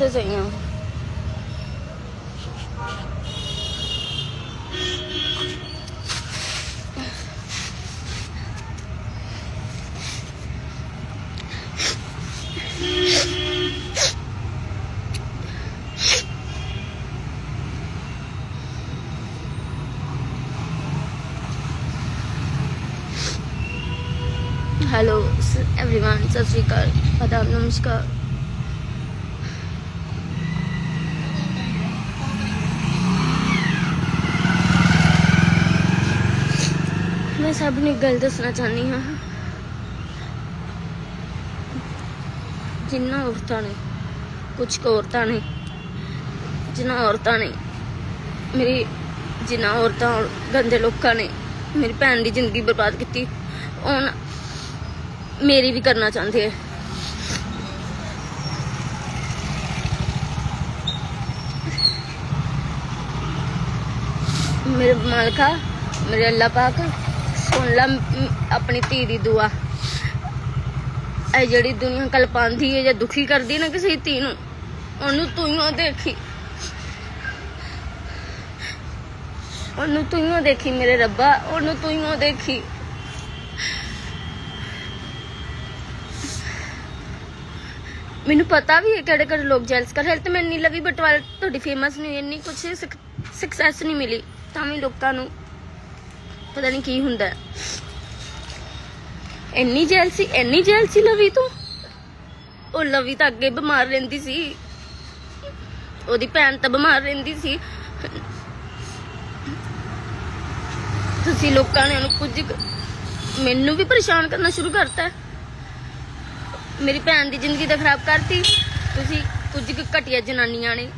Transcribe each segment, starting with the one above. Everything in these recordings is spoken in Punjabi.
desenho. Hello everyone, Sasrikar, Madam Namaskar. ਮੈਂ ਸਭ ਨੂੰ ਇੱਕ ਗੱਲ ਦੱਸਣਾ ਚਾਹੁੰਦੀ ਹਾਂ ਜਿੰਨਾ ਔਰਤਾਂ ਨੇ ਕੁਝ ਕੁ ਔਰਤਾਂ ਨੇ ਜਿਨ੍ਹਾਂ ਔਰਤਾਂ ਨੇ ਮੇਰੀ ਜਿਨ੍ਹਾਂ ਔਰਤਾਂ ਔਰ ਗੰਦੇ ਲੋਕਾਂ ਨੇ ਮੇਰੀ ਭੈਣ ਦੀ ਜ਼ਿੰਦਗੀ ਬਰਬਾਦ ਕੀਤੀ ਉਹ ਨਾ ਮੇਰੀ ਵੀ ਕਰਨਾ ਚਾਹੁੰਦੇ ਹੈ ਮੇਰੇ ਮਾਲਕਾ ਮੇਰੇ ਅੱਲਾ ਪਾਕ ਸੁਣ ਲੈ ਆਪਣੀ ਧੀ ਦੀ ਦੁਆ। ਇਹ ਜਿਹੜੀ ਦੁਨੀਆ ਕਲਪਾਂਦੀ ਹੈ ਜਾਂ ਦੁਖੀ ਕਰਦੀ ਨਾ ਕਿਸੇ ਧੀ ਨੂੰ, ਉਹਨੂੰ ਤੂੰ ਹੀ ਦੇਖੀ। ਉਹਨੂੰ ਤੂੰ ਹੀ ਦੇਖੀ, ਮੇਰੇ ਰੱਬਾ, ਉਹਨੂੰ ਤੂੰ ਹੀ ਓ ਦੇਖੀ। ਮੈਨੂੰ ਪਤਾ ਵੀ ਹੈ ਕਿਹੜੇ ਕਿਹੜੇ ਲੋਕ ਜੈਲਸ ਕਰ ਰਹੇ ਤੇ ਮੈਂ ਨੀਲਾ ਵੀ ਬਟਵਾਲ, ਤੁਹਾਡੀ ਫੇਮਸ ਨਹੀਂ ਇੰਨੀ ਕੁਝ ਸਕਸੈਸ ਨਹੀਂ ਮਿਲੀ, ਤਾਂ ਵੀ ਲੋਕਾਂ ਨੂੰ ਪਤਾ ਨਹੀਂ ਕੀ ਹੁੰਦਾ। ਹੈ। ਇੰਨੀ ਜੈਲਸੀ ਇੰਨੀ ਜੈਲਸੀ ਲਵੀ ਤੂੰ? ਉਹ ਲਵੀ ਤਾਂ ਅੱਗੇ ਬਿਮਾਰ ਰਹਿੰਦੀ ਸੀ। ਉਹਦੀ ਭੈਣ ਤਾਂ ਬਿਮਾਰ ਰਹਿੰਦੀ ਸੀ। ਤੁਸੀਂ ਲੋਕਾਂ ਨੇ ਉਹਨੂੰ ਕੁਝ ਕੁ- ਮੈਨੂੰ ਵੀ ਪਰੇਸ਼ਾਨ ਕਰਨਾ ਸ਼ੁਰੂ ਕਰਤਾ। ਹੈ ਮੇਰੀ ਭੈਣ ਦੀ ਜ਼ਿੰਦਗੀ ਤਾਂ ਖਰਾਬ ਕਰਤੀ। ਤੁਸੀਂ ਕੁਝ ਕੁ ਘਟੀਆ ਜਨਾਨੀਆਂ ਨੇ।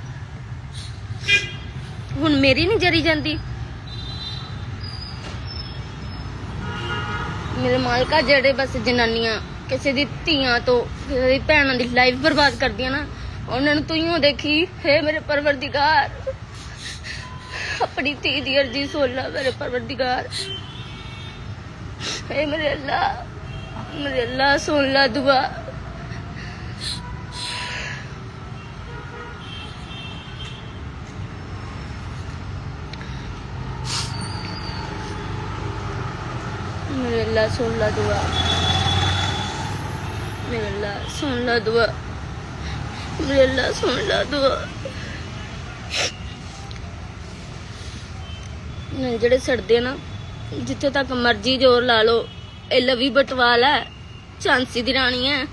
ਹੁਣ ਮੇਰੀ ਨਹੀਂ ਜਰੀ ਜਾਂਦੀ। ਮੇਰੇ ਮਾਲਕਾ ਜਿਹੜੇ ਬਸ ਜਨਾਨੀਆਂ ਕਿਸੇ ਦੀ ਧੀਆਂ ਤੋਂ ਕਿਸੇ ਦੀ ਭੈਣਾਂ ਦੀ ਲਾਈਫ ਬਰਬਾਦ ਕਰਦੀਆਂ ਨਾ, ਉਹਨਾਂ ਨੂੰ ਤੂੰ ਹੀ ਓ ਦੇਖੀ, ਹੈ ਮੇਰੇ ਪਰਵਰਦੀਗਾਰ। ਆਪਣੀ ਧੀ ਦੀ ਅਰਜ਼ੀ ਸੁਣ ਲੈ ਮੇਰੇ ਪਰਵਰਦੀਗਾਰ। ਹੈ ਮੇਰੇ ਅੱਲਾ ਮੇਰੇ ਅੱਲਾ ਸੁਣ ਲੈ ਦੁਆ। ਮੇਰੇ ਅੱਲਾ ਸੁਣ ਲਾ ਦੁਆ। ਮੇਰੇ ਅੱਲਾ ਸੁਣ ਲਾ ਦੁਆ। ਮੇਰੇ ਅੱਲਾ ਸੁਣ ਲਾ ਦੁਆ। ਨਹੀਂ, ਜਿਹੜੇ ਸੜਦੇ ਨਾ, ਜਿੱਥੇ ਤੱਕ ਮਰਜ਼ੀ ਜ਼ੋਰ ਲਾ ਲਓ, ਇਹ ਲਵੀ ਬਟਵਾਲ ਹੈ, ਝਾਂਸੀ ਦੀ ਰਾਣੀ ਹੈ।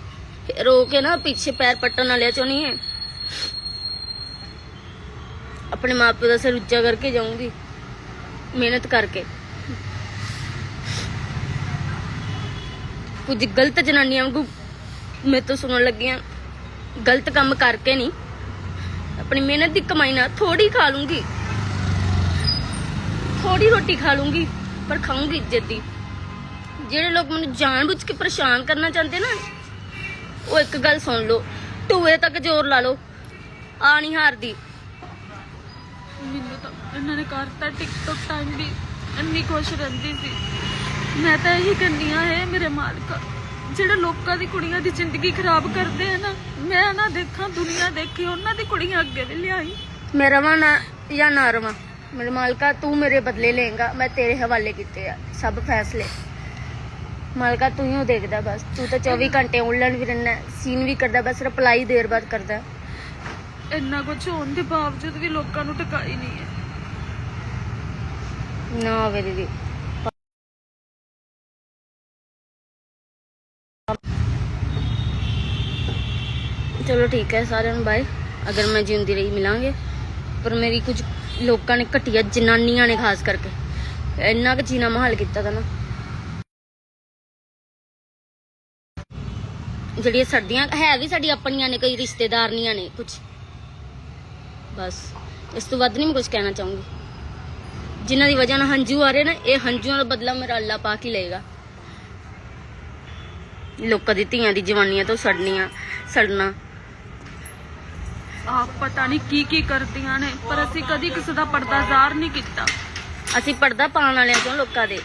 ਰੋ ਕੇ ਨਾ ਪਿੱਛੇ ਪੈਰ ਪੱਟਣ ਵਾਲਿਆਂ ਚੋਂ ਨਹੀਂ ਹੈ। ਆਪਣੇ ਮਾਪੇ ਦਾ ਸਿਰ ਉੱਚਾ ਕਰਕੇ ਜਾਊਂਗੀ, ਮਿਹਨਤ ਕਰਕੇ। ਕੁਝ ਗਲਤ ਜਨਾਨੀਆਂ ਵਾਂਗੂ ਮੇਰੇ ਤੋਂ ਸੁਣਨ ਲੱਗੀਆਂ। ਗਲਤ ਕੰਮ ਕਰਕੇ ਨਹੀਂ। ਆਪਣੀ ਮਿਹਨਤ ਦੀ ਕਮਾਈ ਨਾਲ ਥੋੜੀ ਖਾ ਲੂੰਗੀ। ਥੋੜੀ ਰੋਟੀ ਖਾ ਲੂੰਗੀ, ਪਰ ਖਾਊਂਗੀ ਇੱਜ਼ਤ ਦੀ ਜਿਹੜੇ ਲੋਕ ਮੈਨੂੰ ਜਾਣਬੁੱਝ ਕੇ ਪਰੇਸ਼ਾਨ ਕਰਨਾ ਚਾਹੁੰਦੇ ਨਾ, ਉਹ ਇੱਕ ਗੱਲ ਸੁਣ ਲਓ। ਟੂਏ ਤੱਕ ਜ਼ੋਰ ਲਾ ਲਓ। ਆ ਨਹੀਂ ਹਾਰਦੀ। ਮੈਨੂੰ ਤਾਂ ਇਹਨਾਂ ਨੇ ਕਰਤਾ ਟਿਕਟੋਕ ਟਾਈਮ ਵੀ ਇੰਨੀ ਖੁਸ਼ ਰਹਿੰਦੀ ਸੀ। ਮੈਂ ਤਾਂ ਇਹੀ ਕੰਨੀਆਂ ਹੈ ਮੇਰੇ ਮਾਲਕ ਜਿਹੜੇ ਲੋਕਾਂ ਦੀ ਕੁੜੀਆਂ ਦੀ ਜ਼ਿੰਦਗੀ ਖਰਾਬ ਕਰਦੇ ਆ ਨਾ ਮੈਂ ਨਾ ਦੇਖਾਂ ਦੁਨੀਆ ਦੇਖੇ ਉਹਨਾਂ ਦੀ ਕੁੜੀਆਂ ਅੱਗੇ ਵੀ ਲਿਆਈ। ਮੈਂ ਰਵਾਂ ਨਾ ਜਾਂ ਨਾ ਰਵਾਂ। ਮੇਰੇ ਮਾਲਕਾ ਤੂੰ ਮੇਰੇ ਬਦਲੇ ਲਏਗਾ ਮੈਂ ਤੇਰੇ ਹਵਾਲੇ ਕੀਤੇ ਆ ਸਭ ਫੈਸਲੇ। ਮਾਲਕਾ ਤੂੰ ਹੀ ਉਹ ਦੇਖਦਾ ਬਸ। ਤੂੰ ਤਾਂ 24 ਘੰਟੇ ਆਨਲਾਈਨ ਵੀ ਰਹਿਣਾ ਸੀਨ ਵੀ ਕਰਦਾ ਬਸ ਰਿਪਲਾਈ ਦੇਰ ਬਾਅਦ ਕਰਦਾ। ਇੰਨਾ ਕੁਝ ਹੋਣ ਦੇ ਬਾਵਜੂਦ ਵੀ ਲੋਕਾਂ ਨੂੰ ਟਿਕਾਈ ਨਹੀਂ ਹੈ। ਨਾ ਹੋਵੇ ਦੀਦੀ। ਚਲੋ ਠੀਕ ਹੈ ਸਾਰਿਆਂ ਨੂੰ ਬਾਏ ਅਗਰ ਮੈਂ ਜਿਉਂਦੀ ਰਹੀ ਮਿਲਾਂਗੇ। ਪਰ ਮੇਰੀ ਕੁਝ ਲੋਕਾਂ ਨੇ ਘਟੀਆ ਜਨਾਨੀਆਂ ਨੇ ਖਾਸ ਕਰਕੇ। ਇੰਨਾ ਕੁ ਜੀਣਾ ਮਹਾਲ ਕੀਤਾ ਤਾ ਨਾ। ਜਿਹੜੀਆਂ ਸਰਦੀਆਂ ਹੈ ਵੀ ਸਾਡੀ ਆਪਣੀਆਂ ਨੇ, ਕਈ ਰਿਸ਼ਤੇਦਾਰਨੀਆਂ ਨੇ ਕੁਝ ਬਸ। ਇਸ ਤੋਂ ਵੱਧ ਨਹੀਂ ਮੈਂ ਕੁਝ ਕਹਿਣਾ ਚਾਹੂੰਗੀ। ਜਿਨ੍ਹਾਂ ਦੀ ਵਜ੍ਹਾ ਨਾਲ ਹੰਝੂ ਆ ਰਹੇ ਨੇ, ਇਹ ਹੰਝੂਆਂ ਦਾ ਬਦਲਾ ਮੇਰਾ ਅੱਲਾ ਪਾਕ ਹੀ ਲਏਗਾ। ਲੋਕਾਂ ਦੀ ਧੀਆਂ ਦੀ ਜਵਾਨੀਆਂ ਤੋਂ ਸੜਨੀਆਂ, ਸੜਨਾ। ਆਪ ਪਤਾ ਨਹੀਂ ਕੀ ਕੀ ਕਰਦੀਆਂ ਨੇ ਪਰ ਅਸੀਂ ਕਦੀ ਕਿਸੇ ਦਾ ਪਰਦਾ ਜ਼ਾਰ ਨਹੀਂ ਕੀਤਾ। ਅਸੀਂ ਪਰਦਾ ਪਾਉਣ ਵਾਲਿਆਂ ਚੋਂ ਲੋਕਾਂ ਦੇ।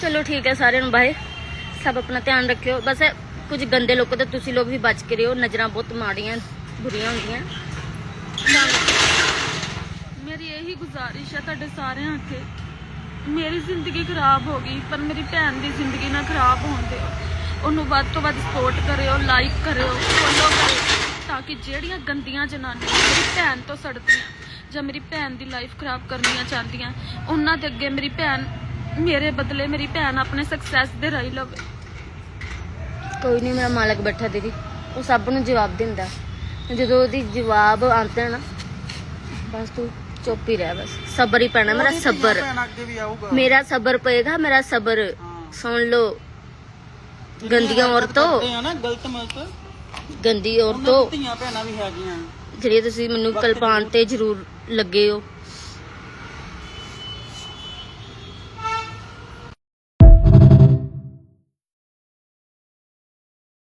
ਚਲੋ ਠੀਕ ਹੈ ਸਾਰਿਆਂ ਨੂੰ ਬਾਏ। ਸਭ ਆਪਣਾ ਧਿਆਨ ਰੱਖਿਓ। ਬਸ ਕੁਝ ਗੰਦੇ ਲੋਕਾਂ ਤੋਂ ਤੁਸੀਂ ਲੋਕ ਵੀ ਬਚ ਕੇ ਰਹੋ ਨਜ਼ਰਾਂ ਬਹੁਤ ਮਾੜੀਆਂ ਬੁਰੀਆਂ ਹੁੰਦੀਆਂ। ਮੇਰੀ ਇਹੀ ਗੁਜ਼ਾਰਿਸ਼ ਹੈ ਤੁਹਾਡੇ ਸਾਰਿਆਂ ਅੱਗੇ। ਮੇਰੀ ਜ਼ਿੰਦਗੀ ਖਰਾਬ ਹੋ ਗਈ ਪਰ ਮੇਰੀ ਭੈਣ ਦੀ ਜ਼ਿੰਦਗੀ ਨਾ ਖਰਾਬ ਹੋਣ ਦਿਓ। ਉਹਨੂੰ ਵੱਧ ਤੋਂ ਵੱਧ ਸਪੋਰਟ ਕਰਿਓ ਲਾਈਕ ਕਰਿਓ ਫੋਲੋ ਕਰਿਓ ਤਾਂ ਕਿ ਜਿਹੜੀਆਂ ਗੰਦੀਆਂ ਜਨਾਨੀਆਂ ਮੇਰੀ ਭੈਣ ਤੋਂ ਸੜਦੀਆਂ ਜਾਂ ਮੇਰੀ ਭੈਣ ਦੀ ਲਾਈਫ ਖਰਾਬ ਕਰਨੀਆਂ ਚਾਹੁੰਦੀਆਂ ਉਹਨਾਂ ਦੇ ਅੱਗੇ ਮੇਰੀ ਭੈਣ ਮੇਰੇ ਬਦਲੇ ਮੇਰੀ ਭੈਣ ਆਪਣੇ ਸਕਸੈਸ ਦੇ ਰਾਹ ਲਵੇ। ਕੋਈ ਨਹੀਂ ਮੇਰਾ ਮਾਲਕ ਬੈਠਾ ਦੀਦੀ ਉਹ ਸਭ ਨੂੰ ਜਵਾਬ ਦਿੰਦਾ। ਜਦੋਂ ਉਹਦੀ ਜਵਾਬ ਆਉਂਦਾ ਨਾ ਬਸ ਤੂੰ ਚੁੱਪ ਹੀ ਰਹਿ ਬਸ। ਸਬਰ ਹੀ ਪੈਣਾ ਮੇਰਾ ਸਬਰ। ਮੇਰਾ ਸਬਰ ਪਏਗਾ ਮੇਰਾ ਸਬਰ। ਸੁਣ ਲਓ। ਗੰਦੀਆਂ ਔਰਤੋਂ। ਕਰਦੇ ਆ ਨਾ ਗਲਤ ਮਲਤ ਗੰਦੀ ਔਰਤੋਂ। ਧੀਆਂ ਭੈਣਾਂ ਵੀ ਹੈਗੀਆਂ। ਜਿਹੜੀ ਤੁਸੀਂ ਮੈਨੂੰ ਕਲਪਾਨ ਤੇ ਜ਼ਰੂਰ ਲੱਗੇ ਹੋ।